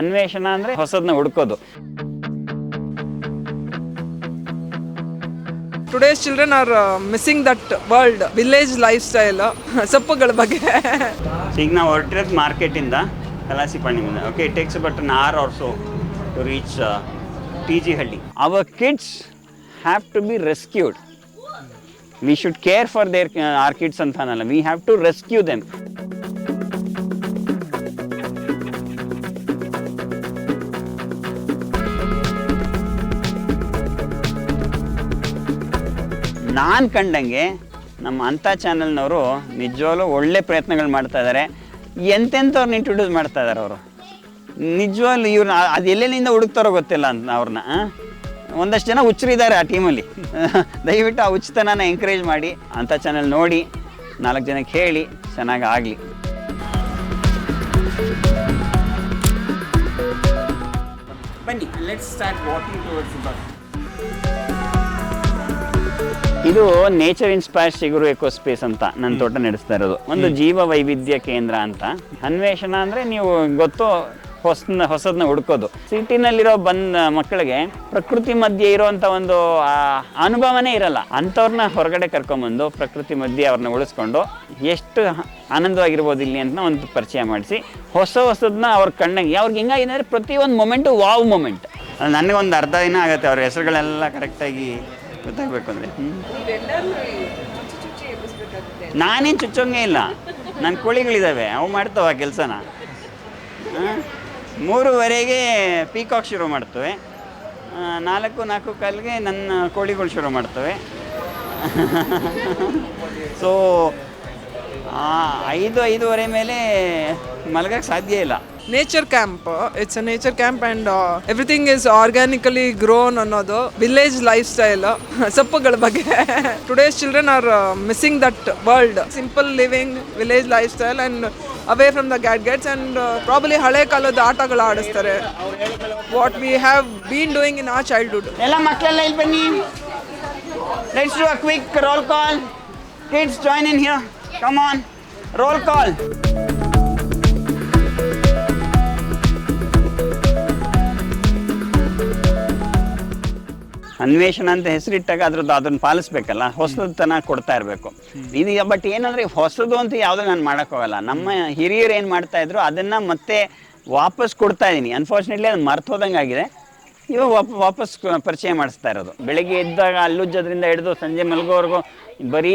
ಅನ್ವೇಷಣ ಅಂದರೆ ಹೊಸದನ್ನ ಹುಡುಕೋದು. Today's children are missing that world village lifestyle ಸೊಪ್ಪುಗಳ ಬಗ್ಗೆ. ಈಗ ನಾವು ಹೊರಟಿರೋದು ಮಾರ್ಕೆಟಿಂದ ಕಲಾಸಿ ಪಾಣಿಯಿಂದ. Okay it takes but an are also to reach T G Halli our kids have to be rescued we should care for their our kids ಅಂತ ಅನ್ನಲ್ಲ we have to rescue them ನಾನು ಕಂಡಂಗೆ ನಮ್ಮ ಅಂಥ ಚಾನಲ್ನವರು ನಿಜವಾಗ್ಲೂ ಒಳ್ಳೆ ಪ್ರಯತ್ನಗಳು ಮಾಡ್ತಾ ಇದ್ದಾರೆ ಎಂತೆಂಥವ್ರನ್ನ ಇಂಟ್ರೊಡ್ಯೂಸ್ ಮಾಡ್ತಾ ಇದ್ದಾರೆ ಅವರು? ನಿಜವಾಗ್ಲೂ ಇವ್ರನ್ನ ಅದು ಎಲ್ಲೆಲ್ಲಿಂದ ಹುಡುಕ್ತಾರೋ ಗೊತ್ತಿಲ್ಲ ಅಂತ ಅವ್ರನ್ನ? ಒಂದಷ್ಟು ಜನ ಹುಚ್ಚರಿದ್ದಾರೆ ಆ ಟೀಮಲ್ಲಿ ದಯವಿಟ್ಟು ಆ ಹುಚ್ಚತನನ ಎಂಕರೇಜ್ ಮಾಡಿ ಅಂಥ ಚಾನಲ್ ನೋಡಿ, ನಾಲ್ಕು ಜನಕ್ಕೆ ಹೇಳಿ, ಚೆನ್ನಾಗಿ ಆಗಲಿ. ಬನ್ನಿ ಲೆಟ್ಸ್ ಸ್ಟಾರ್ಟ್ ವಾಕಿಂಗ್ ಟುವರ್ಡ್ಸ್ ಇದು nature inspire Siguru eco space ಅಂತ ನನ್ನ ತೋಟ ನಡೆಸ್ತಾ ಇರೋದು. ಒಂದು ಜೀವ ವೈವಿಧ್ಯ ಕೇಂದ್ರ ಅಂತ. ಅನ್ವೇಷಣ ಅಂದ್ರೆ ನೀವು ಗೊತ್ತು ಹೊಸನ ಹೊಸದನ್ನ ಹುಡ್ಕೋದು. ಸಿಟಿನಲ್ಲಿರೋ ಬಂದ ಮಕ್ಕಳಿಗೆ ಪ್ರಕೃತಿ ಮಧ್ಯೆ ಇರುವಂತ ಒಂದು ಆ, ಅನುಭವನೇ ಇರಲ್ಲ. ಅಂಥವ್ರನ್ನ ಹೊರಗಡೆ ಕರ್ಕೊಂಬಂದು ಪ್ರಕೃತಿ ಮಧ್ಯೆ ಅವ್ರನ್ನ ಉಳಿಸ್ಕೊಂಡು ಎಷ್ಟು ಆನಂದವಾಗಿರ್ಬೋದು ಇಲ್ಲಿ ಅಂತ ಒಂದು ಪರಿಚಯ ಮಾಡಿಸಿ. ಹೊಸ ಹೊಸದನ್ನ ಅವ್ರ ಕಣ್ಣಂಗೆ ಅವ್ರಿಗೆ ಹೆಂಗಾಗಿದೆ ಅಂದರೆ ಒಂದು ಮೊಮೆಂಟು ವಾವ್ ಮೊಮೆಂಟ್ ನನಗೊಂದು ಅರ್ಧ ದಿನ ಆಗುತ್ತೆ. ಅವ್ರ ಹೆಸರುಗಳೆಲ್ಲ ಕರೆಕ್ಟಾಗಿ ಗೊತ್ತಾಗಬೇಕು ಅಂದರೆ ನಾನೇನು ಚುಚ್ಚೋಂಗೆ ಇಲ್ಲ. ನನ್ನ ಕೋಳಿಗಳಿದ್ದಾವೆ ಅವು ಮಾಡ್ತಾವ ಕೆಲಸನ. ಮೂರುವರೆಗೆ ಪೀಕಾಕ್ ಶುರು ಮಾಡ್ತವೆ. ಆ, ನಾಲ್ಕು ನಾಲ್ಕು ಕಾಲಿಗೆ ನನ್ನ ಕೋಳಿಗಳು ಶುರು ಮಾಡ್ತವೆ. ಸೊ ಐದು ಐದೂವರೆ ಮೇಲೆ ಮಲಗಕ್ಕೆ ಸಾಧ್ಯ ಇಲ್ಲ. Nature camp it's a nature camp and everything is organically grown ಅನ್ನೋದು ವಿಲೇಜ್ ಲೈಫ್ ಸ್ಟೈಲ್ ಸೊಪ್ಪುಗಳ ಬಗ್ಗೆ. Today's children are missing that world simple living village lifestyle and away from the gadgets and probably ಹಳೆ ಕಾಲದ ಆಟಗಳು ಆಡಿಸ್ತಾರೆ. What we have been doing in ಆ childhood ಎಲ್ಲ ಮಕ್ಕಳೆಲ್ಲ ಇಲ್ಲಿ ಬನ್ನಿ. Let's do a quick roll call kids join in here come on roll call Anveshana ಅಂತ ಹೆಸರಿಟ್ಟಾಗ ಅದ್ರದ್ದು ಅದನ್ನ ಪಾಲಿಸ್ಬೇಕಲ್ಲ ಹೊಸದತನ ಕೊಡ್ತಾ ಇರಬೇಕು. ಇದು ಬಟ್ ಏನಂದ್ರೆ ಹೊಸದು ಅಂತ ಯಾವುದೂ ನಾನು ಮಾಡೋಕ್ಕೋಗಲ್ಲ ನಮ್ಮ ಹಿರಿಯರು ಏನು ಮಾಡ್ತಾ ಇದ್ರು ಅದನ್ನ ಮತ್ತೆ ವಾಪಸ್ ಕೊಡ್ತಾ ಇದ್ದೀನಿ ಅನ್ಫಾರ್ಚುನೇಟ್ಲಿ ಅದು ಮರ್ತೋದಂಗಾಗಿದೆ ಆಗಿದೆ. ಇವಾಗ ವಾಪ, ವಾಪಸ್ ಪರಿಚಯ ಮಾಡಿಸ್ತಾ ಇರೋದು. ಬೆಳಗ್ಗೆ ಎದ್ದಾಗ ಅಲ್ಲುಜ್ಜೋದ್ರಿಂದ ಹಿಡಿದು ಸಂಜೆ ಮಲಗೋವರೆಗೂ ಬರೀ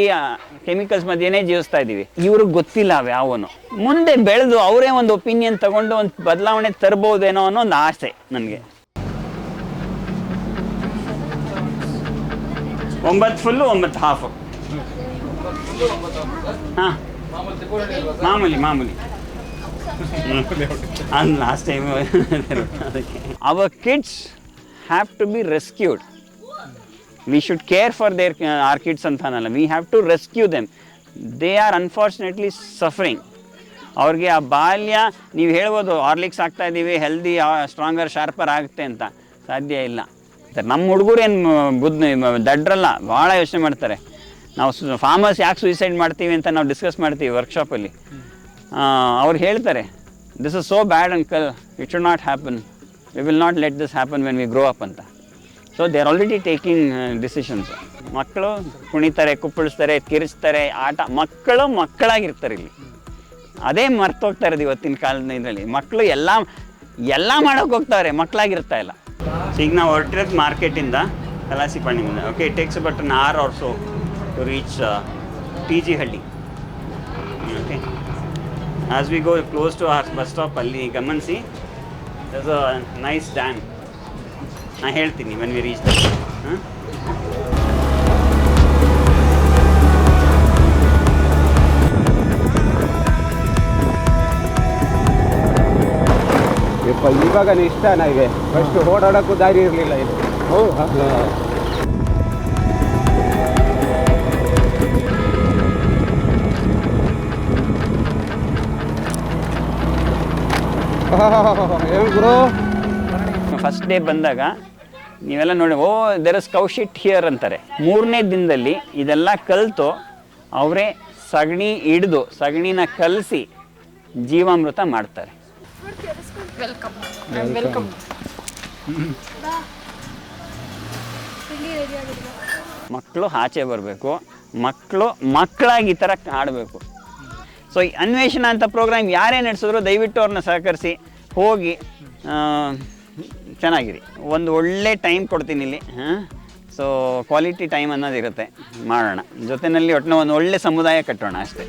ಕೆಮಿಕಲ್ಸ್ ಮಧ್ಯೆನೇ ಜೀವಿಸ್ತಾ ಇದ್ದೀವಿ ಇವ್ರಿಗೆ ಗೊತ್ತಿಲ್ಲ ಅವ್ಯಾವನು ಮುಂದೆ ಬೆಳೆದು ಅವರೇ ಒಂದು ಒಪಿನಿಯನ್ ತಗೊಂಡು ಒಂದು ಬದಲಾವಣೆ ತರ್ಬೋದೇನೋ ಅನ್ನೋ ಒಂದು ಆಸೆ ನನಗೆ. ಒಂಬತ್ತು ಫುಲ್ಲು ಒಂಬತ್ತು ಹಾಫು ಹಾಂ. ಮಾಮೂಲಿ ಮಾಮೂಲಿ. ಲಾಸ್ಟ್ ಟೈಮ್ ಅದಕ್ಕೆ. Our kids have to be rescued we should care for their our kids ಅಂತ ಅನ್ನಲ್ಲ we have to rescue them they are unfortunately suffering ಅವ್ರಿಗೆ ಆ ಬಾಲ್ಯ, ನೀವು ಹೇಳ್ಬೋದು ಆರ್ಲಿಕ್ಸ್ ಆಗ್ತಾ ಇದ್ದೀವಿ ಹೆಲ್ದಿ ಸ್ಟ್ರಾಂಗರ್ ಶಾರ್ಪರ್ ಆಗುತ್ತೆ ಅಂತ. ಸಾಧ್ಯ ಇಲ್ಲ. ಮತ್ತೆ ನಮ್ಮ ಹುಡುಗರು ಏನು ಬುದ್ಧ ದಡ್ರಲ್ಲ, ಭಾಳ ಯೋಚನೆ ಮಾಡ್ತಾರೆ. ನಾವು ಫಾರ್ಮರ್ಸ್ ಯಾಕೆ ಸೂಸೈಡ್ ಮಾಡ್ತೀವಿ ಅಂತ ನಾವು ಡಿಸ್ಕಸ್ ಮಾಡ್ತೀವಿ ವರ್ಕ್ಶಾಪಲ್ಲಿ ಅವ್ರು ಹೇಳ್ತಾರೆ this is so bad uncle it should not happen we will not let this happen when we grow up ಅಂತ. So they are already taking decisions ಮಕ್ಕಳು ಕುಣಿತಾರೆ, ಕುಪ್ಪಳಿಸ್ತಾರೆ ಕಿರಿಸ್ತಾರೆ ಆಟ, ಮಕ್ಕಳು ಮಕ್ಕಳಾಗಿರ್ತಾರೆ ಇಲ್ಲಿ. ಅದೇ ಮರ್ತೋಗ್ತಾ ಇರೋದು ಇವತ್ತಿನ ಕಾಲದ ಇದರಲ್ಲಿ. ಮಕ್ಕಳು ಎಲ್ಲ ಎಲ್ಲ ಮಾಡೋಕೆ ಹೋಗ್ತಾವ್ರೆ ಮಕ್ಕಳಾಗಿರ್ತಾ ಇಲ್ಲ. ಈಗ ನಾವು ಹೊರಟಿರೋದು ಮಾರ್ಕೆಟಿಂದ ಕಲಾಸಿ ಪಾಣಿಯಿಂದ. Okay takes but an are also to reach T G Halli okay as we go close to our bus stop ಅಲ್ಲಿ ಗಮನಿಸಿ ದಸ್ ಅ ನೈಸ್ ಡ್ಯಾಮ್ ನಾನು ಹೇಳ್ತೀನಿ ವೆನ್ ವಿ ರೀಚ್ ಹಾಂ ಇವಾಗ ಇಷ್ಟ ನನಗೆ ಫಸ್ಟ್ ಓಡಾಡೋಕ್ಕೂ ದಾರಿ ಇರಲಿಲ್ಲ ಇದು ಏನು ಗುರು? ಫಸ್ಟ್ ಡೇ ಬಂದಾಗ ನೀವೆಲ್ಲ ನೋಡಿ ಓ there is cow shit here ಅಂತಾರೆ. ಮೂರನೇ ದಿನದಲ್ಲಿ ಇದೆಲ್ಲ ಕಲಿತು ಅವರೇ ಸಗಣಿ ಹಿಡಿದು ಸಗಣಿನ ಕಲಸಿ ಜೀವಾಮೃತ ಮಾಡ್ತಾರೆ. ವೆಲ್ಕಮ್ ವೆಲ್ಕಮ್ ಮಕ್ಕಳು ಆಚೆ ಬರಬೇಕು. ಮಕ್ಕಳು ಮಕ್ಕಳಾಗಿ ಈ ಥರ ಆಡಬೇಕು. ಸೊ ಈ ಅನ್ವೇಷಣ ಅಂತ ಪ್ರೋಗ್ರಾಮ್ ಯಾರೇ ನಡೆಸಿದ್ರು ದಯವಿಟ್ಟು ಅವ್ರನ್ನ ಸಹಕರಿಸಿ ಹೋಗಿ ಚೆನ್ನಾಗಿರಿ. ಒಂದು ಒಳ್ಳೆ ಟೈಮ್ ಕೊಡ್ತೀನಿ ಇಲ್ಲಿ. ಹಾಂ? ಸೊ ಕ್ವಾಲಿಟಿ ಟೈಮ್ ಅನ್ನೋದಿರುತ್ತೆ. ಮಾಡೋಣ. ಜೊತೆಯಲ್ಲಿ ಒಟ್ಟಿನ ಒಂದು ಒಳ್ಳೆ ಸಮುದಾಯ ಕಟ್ಟೋಣ ಅಷ್ಟೇ.